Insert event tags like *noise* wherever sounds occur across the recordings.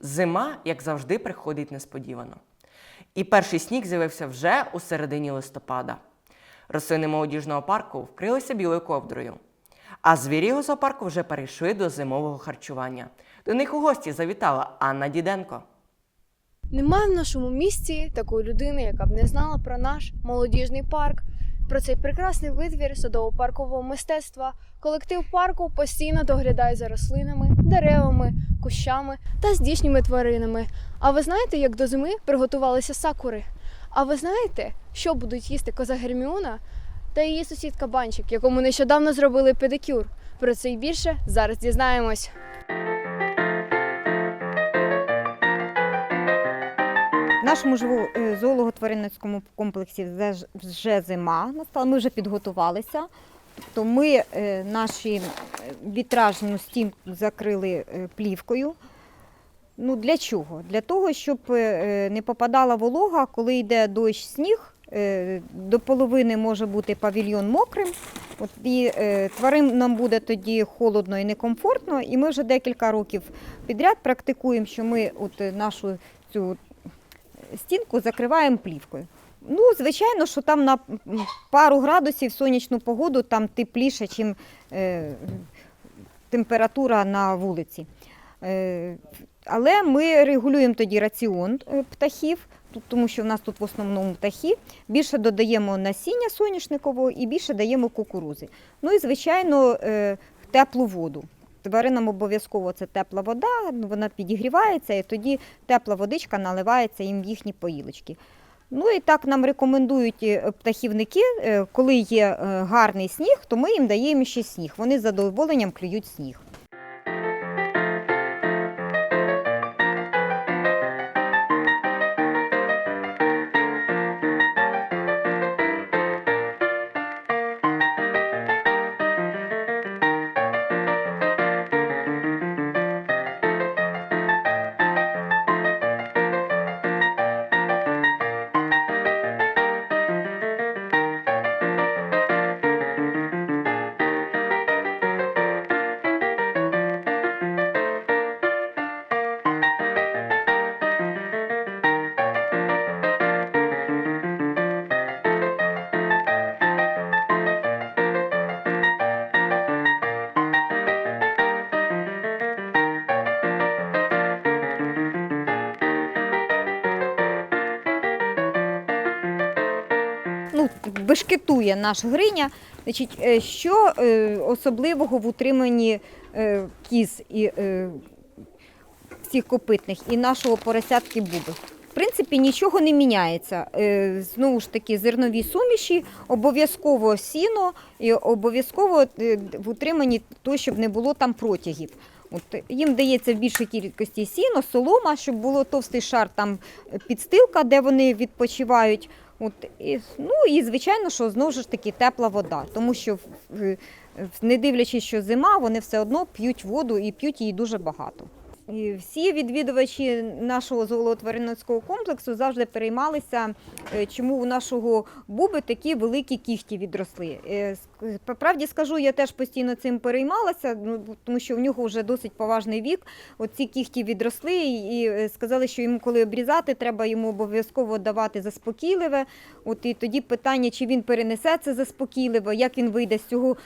Зима, як завжди, приходить несподівано. І перший сніг з'явився вже у середині листопада. Рослини молодіжного парку вкрилися білою ковдрою. А звірі у зоопарку вже перейшли до зимового харчування. До них у гості завітала Анна Діденко. Немає в нашому місті такої людини, яка б не знала про наш молодіжний парк, про цей прекрасний витвір садово-паркового мистецтва. Колектив парку постійно доглядає за рослинами, деревами, кущами та здішніми тваринами. А ви знаєте, як до зими приготувалися сакури? А ви знаєте, що будуть їсти коза Герміона та її сусідка Банчик, якому нещодавно зробили педикюр? Про це і більше зараз дізнаємось. Нашому е, комплексі вже зима настала, ми вже підготувалися. Тобто ми е, наші е, вітражну стінку закрили плівкою. Ну, для чого? Для того, щоб не попадала волога, коли йде дощ сніг. До половини може бути павільйон мокрим, от, і е, тваринам буде тоді холодно і некомфортно. І ми вже декілька років підряд практикуємо, що ми от нашу цю стінку закриваємо плівкою. Ну, звичайно, що там на пару градусів сонячну погоду там тепліше, ніж е, температура на вулиці. Е, але ми регулюємо тоді раціон е, птахів, тому що в нас тут в основному птахи. Більше додаємо насіння соняшникового і більше даємо кукурузи. Ну і, звичайно, е, теплу воду. Тваринам обов'язково це тепла вода, вона підігрівається, і тоді тепла водичка наливається їм в їхні поїлочки. Ну і так нам рекомендують е, птахівники, е, коли є е, гарний сніг, то ми їм даємо ще сніг. Вони з задоволенням клюють сніг. Ну, бешкетує наш гриня. Значить, е, що е, особливого в утриманні е, кіз і всіх копитних і нашого поросятки буби? В принципі, нічого не міняється. Знову ж таки, зернові суміші, обов'язково сіно і обов'язково в утриманні то, щоб не було там протягів. От, їм дається в більшій кількості сіно, солома, щоб було товстий шар, там підстилка, де вони відпочивають. От, і, ну і звичайно, що знову ж таки тепла вода, тому що не дивлячись, що зима, вони все одно п'ють воду і п'ють її дуже багато. Всі відвідувачі нашого зоолотваринницького комплексу завжди переймалися, е, чому у нашого буби такі великі кіхті відросли. Е, По правді скажу, я теж постійно цим переймалася, ну, тому що в нього вже досить поважний вік. Оці кіхті відросли і е, сказали, що йому, коли обрізати, треба йому обов'язково давати заспокійливе. От і тоді питання, чи він перенесе це заспокійливе, як він вийде з цього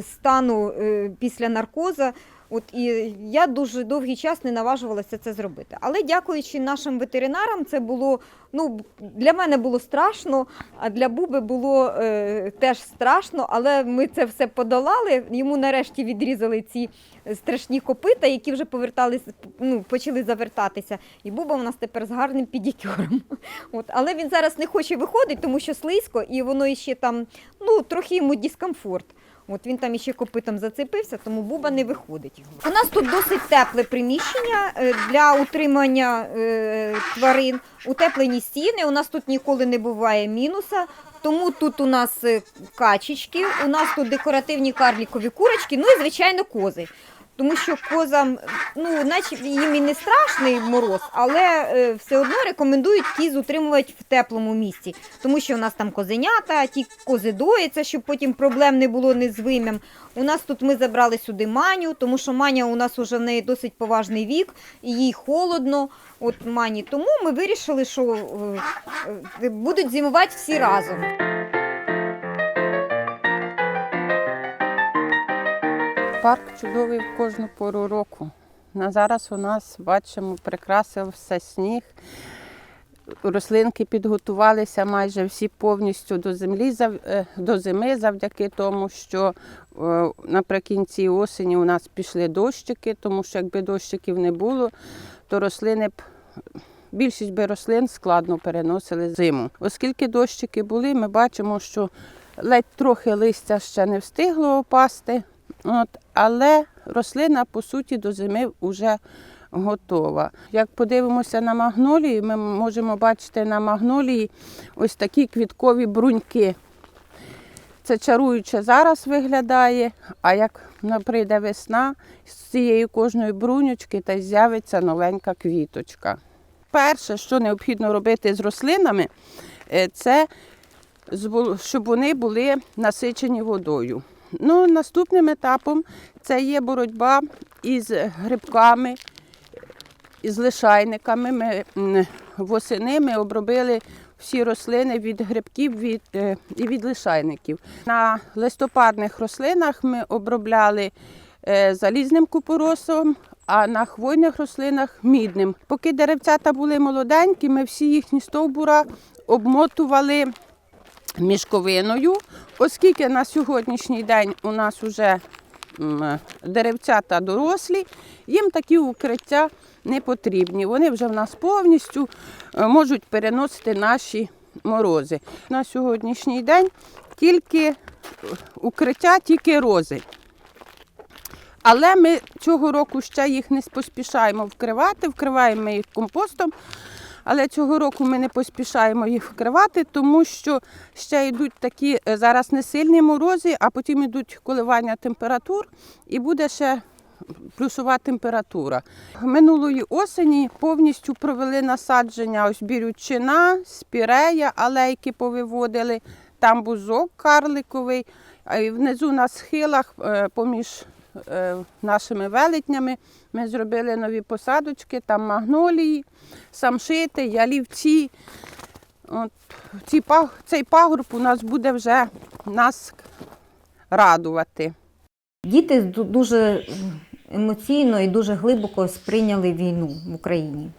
стану після наркоза. От і я дуже довгий час не наважувалася це зробити. Але дякуючи нашим ветеринарам, це було ну для мене було страшно, а для Буби було е, теж страшно. Але ми це все подолали. Йому нарешті відрізали ці страшні копита, які вже повертались, ну почали завертатися. І Буба у нас тепер з гарним педикюром. *laughs* От, але він зараз не хоче виходити, тому що слизько, і воно іще там ну трохи йому дискомфорт. От він там іще копитом зацепився, тому буба не виходить. У нас тут досить тепле приміщення е, для утримання е, тварин, утеплені стіни. У нас тут ніколи не буває мінуса. Тому тут у нас е, качечки, у нас тут декоративні карлікові курочки, ну і звичайно кози. Тому що козам, ну, наче їм і не страшний мороз, але е, все одно рекомендують кіз утримувати в теплому місці, тому що у нас там козенята, ті кози доїться, щоб потім проблем не було ні з вим'ям. У нас тут ми забрали сюди маню, тому що маня у нас вже в неї досить поважний вік, їй холодно. От мані. Тому ми вирішили, що е, е, будуть зимувати всі разом. Парк чудовий в кожну пору року. На зараз у нас бачимо, прикрасив все сніг. Рослинки підготувалися майже всі повністю до землі е, до зими, завдяки тому, що е, наприкінці осені у нас пішли дощики, тому що якби дощиків не було, то рослини б. Більшість би рослин складно переносили зиму. Оскільки дощики були, ми бачимо, що ледь трохи листя ще не встигло опасти, От, але рослина, по суті, до зими вже готова. Як подивимося на магнолії, ми можемо бачити на магнолії ось такі квіткові бруньки. Це чаруюче зараз виглядає, а як прийде весна, з цієї кожної бруньочки та з'явиться новенька квіточка. Перше, що необхідно робити з рослинами, е, це щоб вони були насичені водою. Ну, наступним етапом це є боротьба із грибками, із лишайниками. Ми восени ми обробили всі рослини від грибків від, е, і від лишайників. На листопадних рослинах ми обробляли е, залізним купоросом, а на хвойних рослинах мідним. Поки деревцята були молоденькі, ми всі їхні стовбура обмотували мішковиною, оскільки на сьогоднішній день у нас вже м, деревцята дорослі, їм такі укриття не потрібні. Вони вже в нас повністю е, можуть переносити наші морози. На сьогоднішній день тільки е, укриття, тільки рози. Але ми цього року ще їх не поспішаємо вкривати, вкриваємо їх компостом. Але цього року ми не поспішаємо їх вкривати, тому що ще йдуть такі е, зараз не сильні морози, а потім йдуть коливання температур і буде ще плюсова температура. Минулої осені повністю провели насадження ось бірючина, спірея, алейки повиводили, там бузок карликовий, а внизу на схилах е, поміж нашими велетнями ми зробили нові посадочки, там магнолії, самшити, ялівці. От, ці, цей пагорб у нас буде вже нас радувати. Діти дуже емоційно і дуже глибоко сприйняли війну в Україні.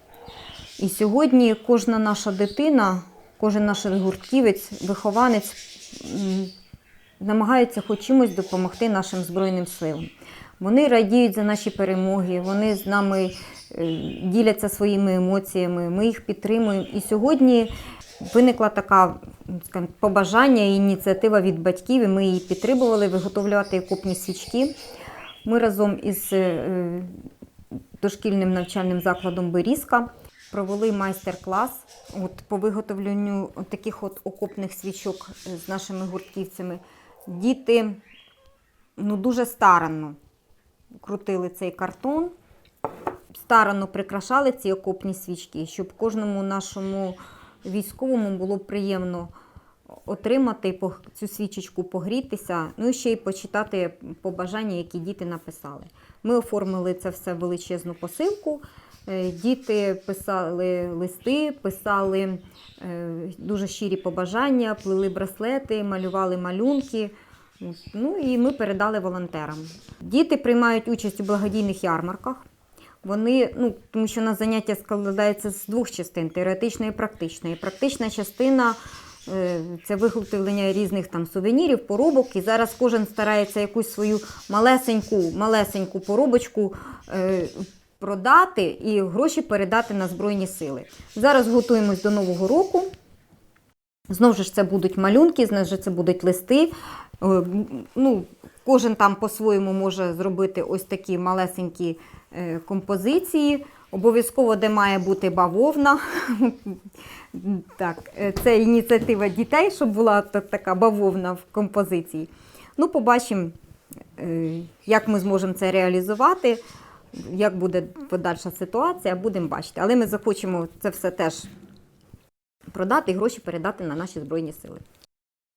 І сьогодні кожна наша дитина, кожен наш гуртківець, вихованець м, намагається хоч чимось допомогти нашим Збройним силам. Вони радіють за наші перемоги, вони з нами е, діляться своїми емоціями, ми їх підтримуємо. І сьогодні виникла така скажімо, побажання і ініціатива від батьків, і ми її підтримували виготовляти окопні свічки. Ми разом із е, дошкільним навчальним закладом Берізка провели майстер-клас по виготовленню от таких от окопних свічок е, з нашими гуртківцями. Діти ну, дуже старанно крутили цей картон, старанно прикрашали ці окопні свічки, щоб кожному нашому військовому було приємно отримати цю свічечку, погрітися, ну і ще й почитати побажання, які діти написали. Ми оформили це все в величезну посилку. Е, Діти писали листи, писали е, дуже щирі побажання, плели браслети, малювали малюнки. Ну і ми передали волонтерам. Діти приймають участь у благодійних ярмарках. Вони, ну, тому що у нас заняття складається з двох частин теоретичної і практичної. Практична частина це виготовлення різних там сувенірів, поробок. І зараз кожен старається якусь свою малесеньку, малесеньку поробочку е, продати і гроші передати на Збройні сили. Зараз готуємось до Нового року. Знову ж це будуть малюнки, знову ж це будуть листи. Е, Ну, кожен там по-своєму може зробити ось такі малесенькі е, композиції. Обов'язково, де має бути бавовна. Так, е, це ініціатива дітей, щоб була така бавовна в композиції. Ну, побачимо, Е, Як ми зможемо це реалізувати, як буде подальша ситуація, будемо бачити. Але ми захочемо це все теж продати і гроші передати на наші Збройні Сили.